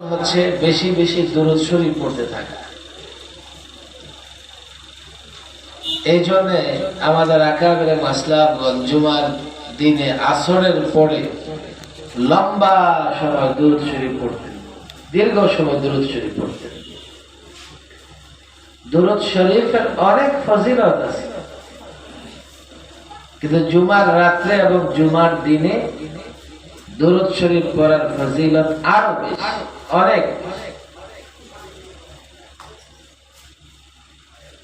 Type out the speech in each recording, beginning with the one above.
হচ্ছে বেশি বেশি দূরত শরীফ পড়তে থাকা। এই জন্যে আমাদের আকাবের মাসলামগঞ্জ জুমার দিনে আসরের পরে লম্বা সময় দূরত শরীফ পড়তেন। দীর্ঘ সময় দূরত শরীফ পড়তেন। দূরত শরীফের অনেক ফজিলত আছে। কিন্তু জুমার রাত্রে এবং জুমার দিনে দূরত শরীফ পড়ার ফজিলত আরও বেশি। অনেক।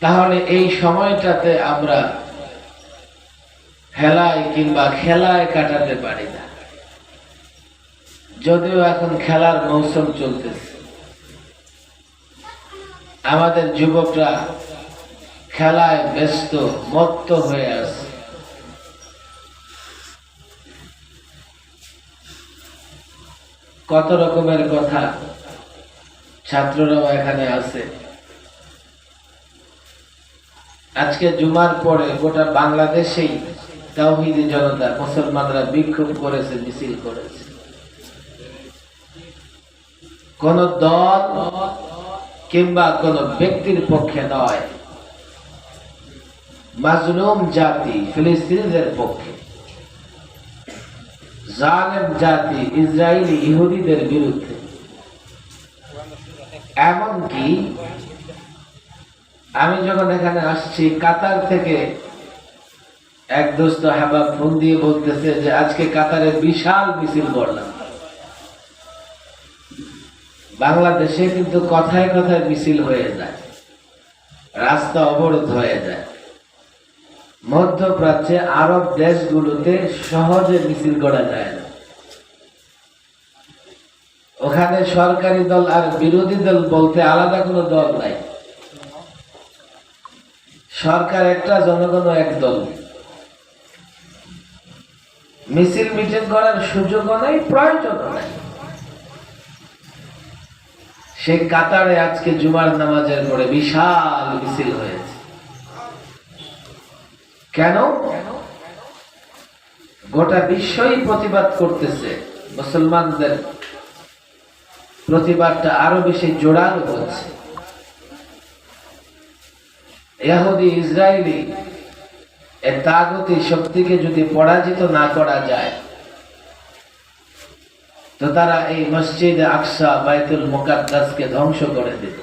তাহলে এই সময়টাতে আমরা খেলায় কিংবা খেলায় কাটাতে পারি না। যদিও এখন খেলার মৌসুম চলতেছে। আমাদের যুবকরা খেলায় ব্যস্ত, মত্ত হয়ে আছে। কত রকমের কথা ছাত্ররাও এখানে আছে। আজকে জুমার পরে গোটা বাংলাদেশেই তাওহিদি জনতা মুসলমানরা বিক্ষোভ করেছে, মিছিল করেছে। কোন দল কিংবা কোন ব্যক্তির পক্ষে নয়। মাজলুম জাতি ফিলিস্তিনিদের পক্ষে। জালেম জাতি ইসরায়েলি ইহুদিদের বিরুদ্ধে। এমনকি আমি যখন এখানে আসছি, কাতার থেকে এক দোস্ত হাবাব ফোন দিয়ে বলতেছে যে, আজকে কাতারে বিশাল মিছিল করলাম। বাংলাদেশে কিন্তু কথায় কথায় মিছিল হয়ে যায়, রাস্তা অবরোধ হয়ে যায়। মধ্যপ্রাচ্যে আরব দেশগুলোতে সহজে মিছিল করা যায় না। ওখানে সরকারি দল আর বিরোধী দল বলতে আলাদা কোনো দল নাই। সরকার একটা জনগণ এক দল। মিছিল মিটিং করার সুযোগও নাই, প্রয়োজনও নাই। সে কাতারে আজকে জুমার নামাজের পরে বিশাল মিছিল হয়েছে। কেন? গোটা বিশ্বই প্রতিবাদ করতেছে। মুসলমানদের প্রতিবাদটা আরও বেশি জোরালো হচ্ছে। ইহুদি ইসরায়েলি এর তাগতি শক্তিকে যদি পরাজিত না করা যায়, তো তারা এই মসজিদ আকসা বাইতুল মুকাদ্দাসকে ধ্বংস করে দেবে।